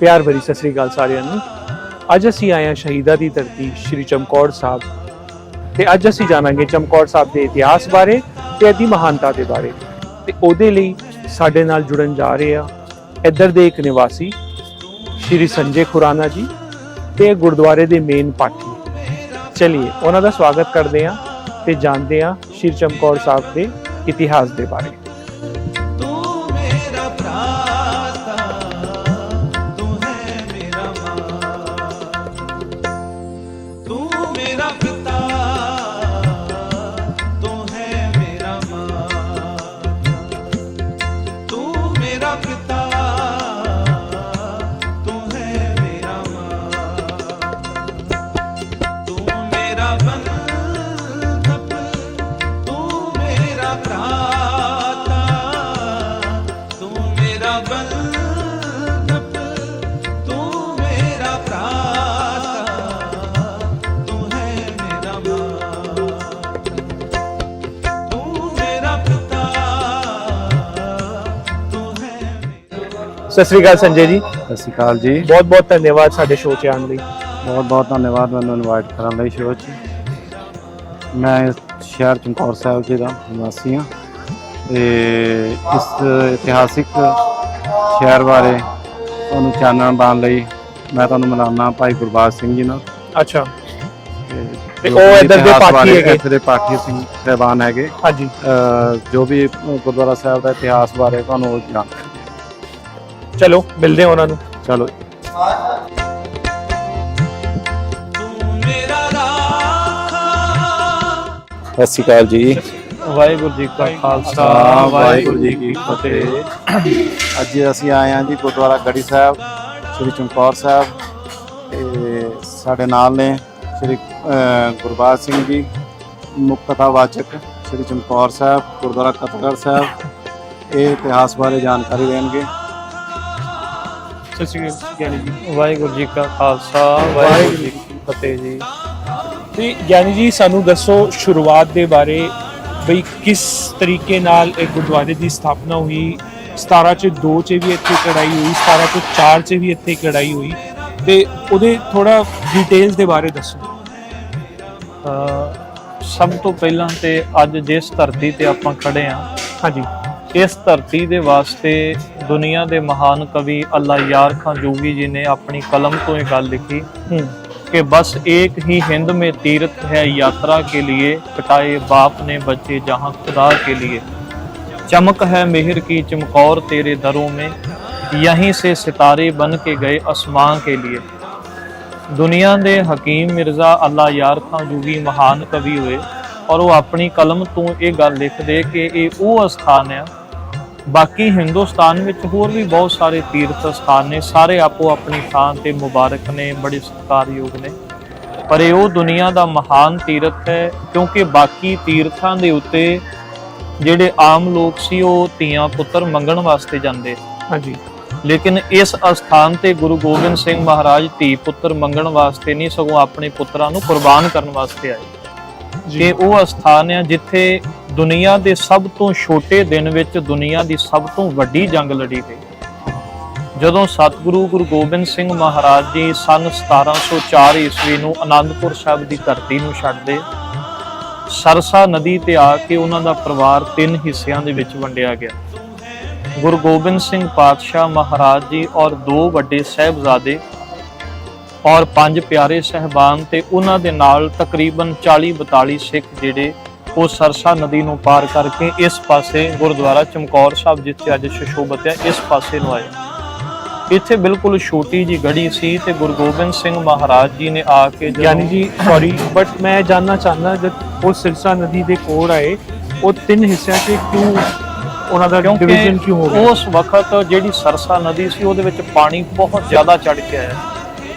ਪਿਆਰ ਭਰੀ ਸਤਿ ਸ੍ਰੀ ਅਕਾਲ ਸਾਰਿਆਂ ਨੂੰ। ਅੱਜ ਅਸੀਂ ਆਏ ਹਾਂ ਸ਼ਹੀਦਾਂ ਦੀ ਧਰਤੀ, ਸ਼੍ਰੀ ਚਮਕੌਰ ਸਾਹਿਬ। ਤੇ ਅੱਜ ਅਸੀਂ ਜਾਣਾਂਗੇ ਚਮਕੌਰ ਸਾਹਿਬ ਦੇ ਇਤਿਹਾਸ ਬਾਰੇ ਤੇ ਇਹਦੀ ਮਹਾਨਤਾ ਦੇ ਬਾਰੇ। ਤੇ ਉਹਦੇ ਲਈ ਸਾਡੇ ਨਾਲ ਜੁੜਨ ਜਾ ਰਹੇ ਆ ਇੱਧਰ ਦੇ ਇੱਕ ਨਿਵਾਸੀ, ਸ਼੍ਰੀ ਸੰਜੇ ਖੁਰਾਨਾ ਜੀ ਤੇ ਇਹ ਗੁਰਦੁਆਰੇ ਦੇ ਮੇਨ ਪਾਠੀ। ਚਲਿਏ, ਉਹਨਾਂ ਦਾ ਸਵਾਗਤ ਕਰਦੇ ਹਾਂ ਤੇ ਜਾਣਦੇ ਹਾਂ ਸ਼੍ਰੀ ਚਮਕੌਰ ਸਾਹਿਬ ਦੇ ਇਤਿਹਾਸ ਦੇ ਬਾਰੇ। ਸਤਿ ਸ੍ਰੀ ਅਕਾਲ ਸੰਜੇ ਜੀ। ਸਤਿ ਸ਼੍ਰੀ ਅਕਾਲ ਜੀ। ਬਹੁਤ ਬਹੁਤ ਧੰਨਵਾਦ ਸਾਡੇ ਸ਼ੋਅ 'ਚ ਆਉਣ ਲਈ। ਬਹੁਤ ਬਹੁਤ ਧੰਨਵਾਦ ਮੈਨੂੰ ਇਨਵਾਈਟ ਕਰਨ ਲਈ ਸ਼ੋਅ 'ਚ। ਮੈਂ ਇਸ ਸ਼ਹਿਰ ਚਮਕੌਰ ਸਾਹਿਬ ਜੀ ਦਾ ਨਿਵਾਸੀ ਹਾਂ। ਤੇ ਇਸ ਇਤਿਹਾਸਿਕ ਸ਼ਹਿਰ ਬਾਰੇ ਤੁਹਾਨੂੰ ਚਾਨਣ ਪਾਉਣ ਲਈ ਮੈਂ ਤੁਹਾਨੂੰ ਮਿਲਾਨਾ ਭਾਈ ਗੁਰਬਾਜ ਸਿੰਘ ਜੀ ਨਾਲ। ਅੱਛਾ। ਤੇ ਉਹ ਇੱਧਰ ਦੇ ਇਤਿਹਾਸ ਪਾਠੀ ਬਾਰੇ ਹੈਗੇ। ਇੱਥੇ ਦੇ ਪਾਠੀ ਸਿੰਘ ਸਹਿਬਾਨ ਹੈਗੇ। ਹਾਂਜੀ। ਅਹ ਜੋ ਵੀ ਗੁਰਦੁਆਰਾ ਸਾਹਿਬ ਦਾ ਇਤਿਹਾਸ ਬਾਰੇ ਤੁਹਾਨੂੰ ਜਾਣ ਚਲੋ ਮਿਲਦੇ ਹਾਂ ਉਹਨਾਂ ਨੂੰ। ਚਲੋ। ਸਤਿ ਸ਼੍ਰੀ ਅਕਾਲ ਜੀ। ਵਾਹਿਗੁਰੂ ਜੀ ਕਾ ਖਾਲਸਾ ਵਾਹਿਗੁਰੂ ਜੀ ਕੀ ਫਤਿਹ। ਅੱਜ ਅਸੀਂ ਆਏ ਹਾਂ ਜੀ ਗੁਰਦੁਆਰਾ ਗੜੀ ਸਾਹਿਬ ਸ੍ਰੀ ਚਮਕੌਰ ਸਾਹਿਬ ਤੇ ਸਾਡੇ ਨਾਲ ਨੇ ਸ੍ਰੀ ਗੁਰਬਾਜ ਸਿੰਘ ਜੀ ਮੁੱਖ ਕਥਾਵਾਚਕ ਸ੍ਰੀ ਚਮਕੌਰ ਸਾਹਿਬ ਗੁਰਦੁਆਰਾ ਕਤਗੜ ਸਾਹਿਬ। ਇਹ ਇਤਿਹਾਸ ਬਾਰੇ ਜਾਣਕਾਰੀ ਦੇਣਗੇ। ਸਤਿ ਸ੍ਰੀ ਅਕਾਲ ਗਿਆਨੀ ਜੀ। ਵਾਹਿਗੁਰੂ ਜੀ ਕਾ ਖਾਲਸਾ ਵਾਹਿਗੁਰੂ ਜੀ ਕੀ ਫਤਿਹ ਜੀ। ਤੇ ਗਿਆਨੀ ਜੀ ਸਾਨੂੰ ਦੱਸੋ ਸ਼ੁਰੂਆਤ ਦੇ ਬਾਰੇ ਬਈ ਕਿਸ ਤਰੀਕੇ ਨਾਲ ਇਹ ਗੁਰਦੁਆਰੇ ਦੀ ਸਥਾਪਨਾ ਹੋਈ? 17 ਚ 2 ਚ ਵੀ ਇੱਥੇ ਕੜਾਈ ਹੋਈ 17 ਤੋਂ 4 ਚ ਵੀ ਇੱਥੇ ਕੜਾਈ ਹੋਈ। ਤੇ ਉਹਦੇ ਥੋੜਾ ਡਿਟੇਲਸ ਦੇ ਬਾਰੇ ਦੱਸੋ। ਸਭ ਤੋਂ ਪਹਿਲਾਂ ਤੇ ਅੱਜ ਜਿਸ ਧਰਤੀ ਤੇ ਆਪਾਂ ਖੜੇ ਆ ਹਾਂਜੀ। ਇਸ ਧਰਤੀ ਦੇ ਵਾਸਤੇ ਦੁਨੀਆ ਦੇ ਮਹਾਨ ਕਵੀ ਅੱਲਾ ਯਾਰ ਖਾਂ ਜੋਗੀ ਜੀ ਨੇ ਆਪਣੀ ਕਲਮ ਤੋਂ ਇਹ ਗੱਲ ਲਿਖੀ ਕਿ ਬਸ ਇੱਕ ਹੀ ਹਿੰਦ ਮੇ ਤੀਰਥ ਹੈ ਯਾਤਰਾ ਕੇ ਲਿਏ ਕਟਾਏ ਬਾਪ ਨੇ ਬੱਚੇ ਜਹਾਂ ਖੁਦਾ ਕੇ ਲਿਏ। ਚਮਕ ਹੈ ਮਿਹਰ ਕੀ ਚਮਕੌਰ ਤੇਰੇ ਦਰੋਂ ਮੇ ਯਹੀਂ ਸੇ ਸਿਤਾਰੇ ਬਨ ਕੇ ਗਏ ਅਸਮਾਨ ਕੇ ਲਿਏ। ਦੁਨੀਆ ਦੇ ਹਕੀਮ ਮਿਰਜ਼ਾ ਅੱਲਾ ਯਾਰ ਖਾਂ ਜੋਗੀ ਮਹਾਨ ਕਵੀ ਹੋਏ ਔਰ ਉਹ ਆਪਣੀ ਕਲਮ ਤੋਂ ਇਹ ਗੱਲ ਲਿਖਦੇ ਕਿ ਇਹ ਉਹ ਅਸਥਾਨ ਹੈ ਬਾਕੀ ਹਿੰਦੁਸਤਾਨ ਵਿੱਚ ਹੋਰ ਵੀ ਬਹੁਤ ਸਾਰੇ ਤੀਰਥ ਸਥਾਨ ਨੇ ਸਾਰੇ ਆਪੋ ਆਪਣੀ ਥਾਂ ਤੇ ਮੁਬਾਰਕ ਨੇ ਬੜੇ ਸਤਿਕਾਰਯੋਗ ਨੇ। ਪਰ ਇਹ ਉਹ ਦੁਨੀਆ ਦਾ ਮਹਾਨ ਤੀਰਥ ਹੈ ਕਿਉਂਕਿ ਬਾਕੀ ਤੀਰਥਾਂ ਦੇ ਉੱਤੇ ਜਿਹੜੇ ਆਮ ਲੋਕ ਸੀ ਉਹ ਧੀਆਂ ਪੁੱਤਰ ਮੰਗਣ ਵਾਸਤੇ ਜਾਂਦੇ ਹਾਂਜੀ। ਲੇਕਿਨ ਇਸ ਅਸਥਾਨ ਤੇ ਗੁਰੂ ਗੋਬਿੰਦ ਸਿੰਘ ਮਹਾਰਾਜ ਧੀ ਪੁੱਤਰ ਮੰਗਣ ਵਾਸਤੇ ਨਹੀਂ ਸਗੋਂ ਆਪਣੇ ਪੁੱਤਰਾਂ ਨੂੰ ਕੁਰਬਾਨ ਕਰਨ ਵਾਸਤੇ ਆਏ। ਕਿ ਉਹ ਅਸਥਾਨ ਹੈ ਜਿੱਥੇ ਦੁਨੀਆ ਦੇ ਸਭ ਤੋਂ ਛੋਟੇ ਦਿਨ ਵਿੱਚ ਦੁਨੀਆ ਦੀ ਸਭ ਤੋਂ ਵੱਡੀ ਜੰਗ ਲੜੀ ਗਈ। ਜਦੋਂ ਸਤਿਗੁਰੂ ਗੁਰੂ ਗੋਬਿੰਦ ਸਿੰਘ ਮਹਾਰਾਜ ਜੀ ਸਨ 1704 ਈਸਵੀ ਨੂੰ ਆਨੰਦਪੁਰ ਸਾਹਿਬ ਦੀ ਧਰਤੀ ਨੂੰ ਛੱਡਦੇ, ਸਰਸਾ ਨਦੀ ਤੇ ਆ ਕੇ ਉਹਨਾਂ ਦਾ ਪਰਿਵਾਰ ਤਿੰਨ ਹਿੱਸਿਆਂ ਦੇ ਵਿੱਚ ਵੰਡਿਆ ਗਿਆ। ਗੁਰੂ ਗੋਬਿੰਦ ਸਿੰਘ ਪਾਤਸ਼ਾਹ ਮਹਾਰਾਜ ਜੀ ਔਰ ਦੋ ਵੱਡੇ ਸਹਿਬਜ਼ਾਦੇ ਔਰ ਪੰਜ ਪਿਆਰੇ ਸਹਿਬਾਨ ਤੇ ਉਹਨਾਂ ਦੇ ਨਾਲ ਤਕਰੀਬਨ 40 42 ਸਿੱਖ ਜਿਹੜੇ ਉਹ ਸਰਸਾ ਨਦੀ ਨੂੰ ਪਾਰ ਕਰਕੇ ਇਸ ਪਾਸੇ ਗੁਰਦੁਆਰਾ ਚਮਕੌਰ ਸਾਹਿਬ ਜਿੱਥੇ ਅੱਜ ਸ਼ਸ਼ੋਭਤ ਹੈ ਇਸ ਪਾਸੇ ਨੂੰ ਆਏ। ਇੱਥੇ ਬਿਲਕੁਲ ਛੋਟੀ ਜੀ ਗੜੀ ਸੀ ਤੇ ਗੁਰੂ ਗੋਬਿੰਦ ਸਿੰਘ ਮਹਾਰਾਜ ਜੀ ਨੇ ਆ ਕੇ ਗਿਆਨੀ ਜੀ ਸੌਰੀ ਬਟ ਮੈਂ ਜਾਨਣਾ ਚਾਹੁੰਦਾ ਜਦ ਉਹ ਸਿਰਸਾ ਨਦੀ ਦੇ ਕੋਲ ਆਏ ਉਹ ਤਿੰਨ ਹਿੱਸਿਆਂ 'ਚ ਕਿਉਂ ਉਹਨਾਂ ਦਾ ਡਿਵੀਜ਼ਨ ਕਿਉਂ ਹੋ ਗਿਆ? ਉਸ ਵਕਤ ਜਿਹੜੀ ਸਰਸਾ ਨਦੀ ਸੀ ਉਹਦੇ ਵਿੱਚ ਪਾਣੀ ਬਹੁਤ ਜ਼ਿਆਦਾ ਚੜ ਕੇ ਆਇਆ।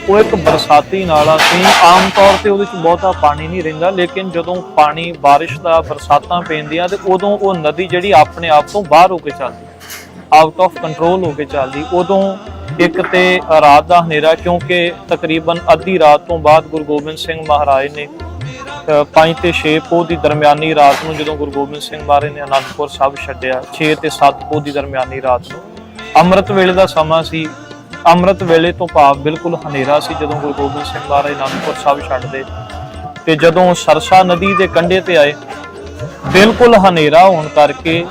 ਉਹ ਇੱਕ ਬਰਸਾਤੀ ਨਾਲਾ ਸੀ। ਆਮ ਤੌਰ ਤੇ ਉਹਦੇ ਵਿੱਚ ਬਹੁਤਾ ਪਾਣੀ ਨਹੀਂ ਰਹਿੰਦਾ, ਲੇਕਿਨ ਜਦੋਂ ਪਾਣੀ, ਬਾਰਿਸ਼ ਦਾ ਬਰਸਾਤਾਂ ਪੈਂਦੀਆਂ ਤੇ ਉਦੋਂ ਉਹ ਨਦੀ ਜਿਹੜੀ ਆਪਣੇ ਆਪ ਤੋਂ ਬਾਹਰ ਹੋ ਕੇ ਚੱਲਦੀ ਆਊਟ ਆਫ ਕੰਟਰੋਲ ਹੋ ਕੇ ਚੱਲਦੀ। ਉਦੋਂ ਇੱਕ ਤੇ ਰਾਤ ਦਾ ਹਨੇਰਾ, ਕਿਉਂਕਿ ਤਕਰੀਬਨ ਅੱਧੀ ਰਾਤ ਤੋਂ ਬਾਅਦ ਗੁਰੂ ਗੋਬਿੰਦ ਸਿੰਘ ਮਹਾਰਾਜ ਨੇ 5 ਤੇ 6 ਪੋਹ ਦੀ ਦਰਮਿਆਨੀ ਰਾਤ ਨੂੰ ਜਦੋਂ ਗੁਰੂ ਗੋਬਿੰਦ ਸਿੰਘ ਮਹਾਰਾਜ ਨੇ ਅਨੰਦਪੁਰ ਸਾਹਿਬ ਛੱਡਿਆ 6 ਤੇ 7 ਪੋਹ ਦੀ ਦਰਮਿਆਨੀ ਰਾਤ ਨੂੰ। ਅੰਮ੍ਰਿਤ ਵੇਲੇ ਦਾ ਸਮਾਂ ਸੀ। ਅੰਮ੍ਰਿਤ ਵੇਲੇ ਤੋਂ ਭਾਵ ਬਿਲਕੁਲ ਹਨੇਰਾ ਸੀ ਜਦੋਂ ਗੁਰੂ ਗੋਬਿੰਦ ਸਿੰਘ ਮਹਾਰਾਜ ਅਨੰਦਪੁਰ ਸਾਹਿਬ ਛੱਡਦੇ ਤੇ ਜਦੋਂ ਸਰਸਾ ਨਦੀ ਦੇ ਕੰਢੇ ਤੇ ਆਏ ਬਿਲਕੁਲ ਹਨੇਰਾ ਹੋਣ ਕਰਕੇ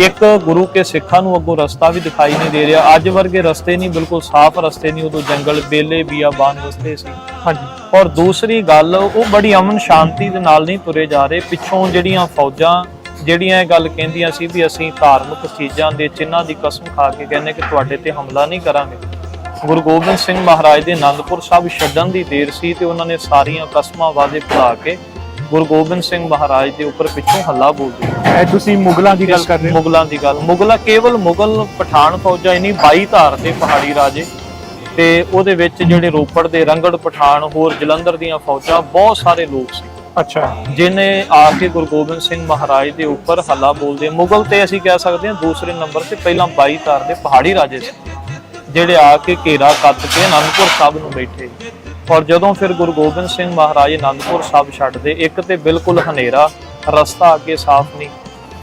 ਇੱਕ ਗੁਰੂ ਕੇ ਸਿੱਖਾਂ ਨੂੰ ਅੱਗੋਂ ਰਸਤਾ ਵੀ ਦਿਖਾਈ ਨਹੀਂ ਦੇ ਰਿਹਾ। ਅੱਜ ਵਰਗੇ ਰਸਤੇ ਨਹੀਂ ਬਿਲਕੁਲ ਸਾਫ਼ ਰਸਤੇ ਨਹੀਂ ਉਦੋਂ ਜੰਗਲ ਬੇਲੇ ਬੀਆਬਾਨ ਰਸਤੇ ਸੀ। ਹਾਂਜੀ। ਔਰ ਦੂਸਰੀ ਗੱਲ ਉਹ ਬੜੀ ਅਮਨ ਸ਼ਾਂਤੀ ਦੇ ਨਾਲ ਨਹੀਂ ਤੁਰੇ ਜਾ ਰਹੇ। ਪਿੱਛੋਂ ਜਿਹੜੀਆਂ ਫੌਜਾਂ ਜਿਹੜੀਆਂ ਇਹ ਗੱਲ ਕਹਿੰਦੀਆਂ ਸੀ ਵੀ ਅਸੀਂ ਧਾਰਮਿਕ ਚੀਜ਼ਾਂ ਦੇ ਚਿੰਨ੍ਹਾਂ ਦੀ ਕਸਮ ਖਾ ਕੇ ਕਹਿੰਦੇ ਕਿ ਤੁਹਾਡੇ ਤੇ ਹਮਲਾ ਨਹੀਂ ਕਰਾਂਗੇ। ਗੁਰੂ ਗੋਬਿੰਦ ਸਿੰਘ ਮਹਾਰਾਜ ਦੇ ਆਨੰਦਪੁਰ ਸਾਹਿਬ ਛੱਡਣ ਦੀ ਦੇਰ ਸੀ ਤੇ ਉਹਨਾਂ ਨੇ ਸਾਰੀਆਂ ਕਸਮਾਂ ਵਾਅਦੇ ਭੁਲਾ ਕੇ ਗੁਰੂ ਗੋਬਿੰਦ ਸਿੰਘ ਮਹਾਰਾਜ ਦੇ ਉੱਪਰ ਪਿੱਛੋਂ ਹੱਲਾ ਬੋਲ ਦਿੱਤਾ। ਇਹ ਤੁਸੀਂ ਮੁਗਲਾਂ ਦੀ ਗੱਲ ਕਰ ਰਹੇ ਹੋ? ਮੁਗਲਾਂ ਦੀ ਗੱਲ। ਮੁਗਲਾਂ ਕੇਵਲ ਮੁਗਲ ਪਠਾਨ ਫੌਜਾਂ ਹੀ ਨਹੀਂ 22 ਧਾਰ ਦੇ ਪਹਾੜੀ ਰਾਜੇ ਤੇ ਉਹਦੇ ਵਿੱਚ ਜਿਹੜੇ ਰੋਪੜ ਦੇ ਰੰਗੜ ਪਠਾਨ ਹੋਰ ਜਲੰਧਰ ਦੀਆਂ ਫੌਜਾਂ ਬਹੁਤ ਸਾਰੇ ਲੋਕ ਸੀ। ਅੱਛਾ। ਜਿਨੇ ਆ ਕੇ ਗੁਰੂ ਗੋਬਿੰਦ ਸਿੰਘ ਮਹਾਰਾਜ ਦੇ ਉੱਪਰ ਹੱਲਾ ਬੋਲਦੇ ਮੁਗਲ ਤੇ ਅਸੀਂ ਕਹਿ ਸਕਦੇ ਹਾਂ ਦੂਸਰੇ ਨੰਬਰ ਤੇ ਪਹਿਲਾਂ 22 ਧਾਰ ਦੇ ਪਹਾੜੀ ਰਾਜੇ ਸੀ। ਜਿਹੜੇ ਆ ਕੇ ਘੇਰਾ ਕੱਤ ਕੇ ਅਨੰਦਪੁਰ ਸਾਹਿਬ ਨੂੰ ਬੈਠੇ। ਔਰ ਜਦੋਂ ਫਿਰ ਗੁਰੂ ਗੋਬਿੰਦ ਸਿੰਘ ਮਹਾਰਾਜ ਅਨੰਦਪੁਰ ਸਾਹਿਬ ਛੱਡਦੇ, ਇੱਕ ਤੇ ਬਿਲਕੁਲ ਹਨੇਰਾ, ਰਸਤਾ ਅੱਗੇ ਸਾਫ਼ ਨਹੀਂ।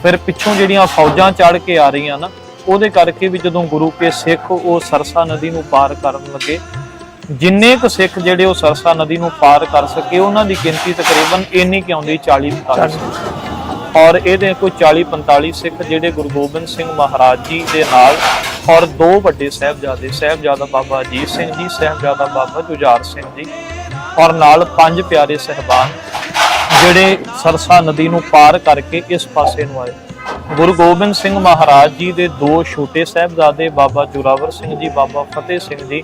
ਫਿਰ ਪਿੱਛੋਂ ਜਿਹੜੀਆਂ ਫੌਜਾਂ ਚੜ ਕੇ ਆ ਰਹੀਆਂ ਨਾ, ਉਹਦੇ ਕਰਕੇ ਵੀ ਜਦੋਂ ਗੁਰੂ ਕੇ ਸਿੱਖ ਉਹ ਸਰਸਾ ਨਦੀ ਨੂੰ ਪਾਰ ਕਰਨ ਲੱਗੇ, ਜਿੰਨੇ ਕੁ ਸਿੱਖ ਜਿਹੜੇ ਉਹ ਸਰਸਾ ਨਦੀ ਨੂੰ ਪਾਰ ਕਰ ਸਕੇ, ਉਹਨਾਂ ਦੀ ਗਿਣਤੀ ਤਕਰੀਬਨ ਇੰਨੀ ਕਿ ਆਉਂਦੀ 40 45 ਔਰ ਇਹਦੇ ਕੋਈ 40 45 ਸਿੱਖ ਜਿਹੜੇ ਗੁਰੂ ਗੋਬਿੰਦ ਸਿੰਘ ਮਹਾਰਾਜ ਜੀ ਦੇ ਨਾਲ ਔਰ ਦੋ ਵੱਡੇ ਸਾਹਿਬਜ਼ਾਦੇ, ਸਾਹਿਬਜ਼ਾਦਾ ਬਾਬਾ ਅਜੀਤ ਸਿੰਘ ਜੀ, ਸਾਹਿਬਜ਼ਾਦਾ ਬਾਬਾ ਜੁਝਾਰ ਸਿੰਘ ਜੀ ਔਰ ਨਾਲ ਪੰਜ ਪਿਆਰੇ ਸਹਿਬਾਨ ਜਿਹੜੇ ਸਰਸਾ ਨਦੀ ਨੂੰ ਪਾਰ ਕਰਕੇ ਇਸ ਪਾਸੇ ਨੂੰ ਆਏ। ਗੁਰੂ ਗੋਬਿੰਦ ਸਿੰਘ ਮਹਾਰਾਜ ਜੀ ਦੇ ਦੋ ਛੋਟੇ ਸਾਹਿਬਜ਼ਾਦੇ, ਬਾਬਾ ਜੁਰਾਵਰ ਸਿੰਘ ਜੀ, ਬਾਬਾ ਫਤਿਹ ਸਿੰਘ ਜੀ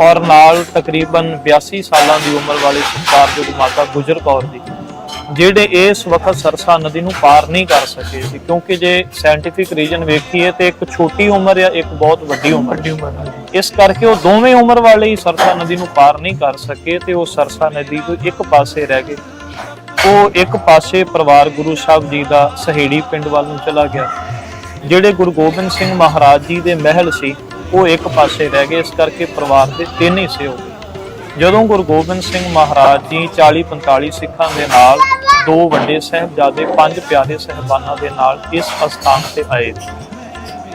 ਔਰ ਨਾਲ ਤਕਰੀਬਨ 82 ਸਾਲਾਂ ਦੀ ਉਮਰ ਵਾਲੇ ਸਤਿਕਾਰਯੋਗ ਮਾਤਾ ਗੁਜਰ ਕੌਰ ਜੀ। ਜਿਹੜੇ ਇਸ ਵਕਤ ਸਰਸਾ ਨਦੀ ਨੂੰ ਪਾਰ ਨਹੀਂ ਕਰ ਸਕੇ ਸੀ ਕਿਉਂਕਿ ਜੇ ਸਾਇੰਟੀਫਿਕ ਰੀਜਨ ਵੇਖੀਏ ਤੇ ਇੱਕ ਛੋਟੀ ਉਮਰ ਆ ਇੱਕ ਬਹੁਤ ਵੱਡੀ ਉਮਰ। ਵੱਡੀ ਉਮਰ ਇਸ ਕਰਕੇ ਉਹ ਦੋਵੇਂ ਉਮਰ ਵਾਲੇ ਹੀ ਸਰਸਾ ਨਦੀ ਨੂੰ ਪਾਰ ਨਹੀਂ ਕਰ ਸਕੇ ਤੇ ਉਹ ਸਰਸਾ ਨਦੀ ਤੋਂ ਇੱਕ ਪਾਸੇ ਰਹਿ ਗਏ। ਉਹ ਇੱਕ ਪਾਸੇ ਪਰਿਵਾਰ ਗੁਰੂ ਸਾਹਿਬ ਜੀ ਦਾ ਸਹੇੜੀ ਪਿੰਡ ਵੱਲ ਨੂੰ ਚਲਾ ਗਿਆ। ਜਿਹੜੇ ਗੁਰੂ ਗੋਬਿੰਦ ਸਿੰਘ ਮਹਾਰਾਜ ਜੀ ਦੇ ਮਹਿਲ ਸੀ ਉਹ ਇੱਕ ਪਾਸੇ ਰਹਿ ਗਏ। ਇਸ ਕਰਕੇ ਪਰਿਵਾਰ ਦੇ ਤਿੰਨ ਹਿੱਸੇ ਹੋ ਗਏ। ਜਦੋਂ ਗੁਰੂ ਗੋਬਿੰਦ ਸਿੰਘ ਮਹਾਰਾਜ ਜੀ 40 45 ਸਿੱਖਾਂ ਦੇ ਨਾਲ ਦੋ ਵੱਡੇ ਸਹਿਬਜ਼ਾਦੇ ਪੰਜ ਪਿਆਰੇ ਸਹਿਬਾਨਾਂ ਦੇ ਨਾਲ ਇਸ ਅਸਥਾਨ ਤੇ ਆਏ।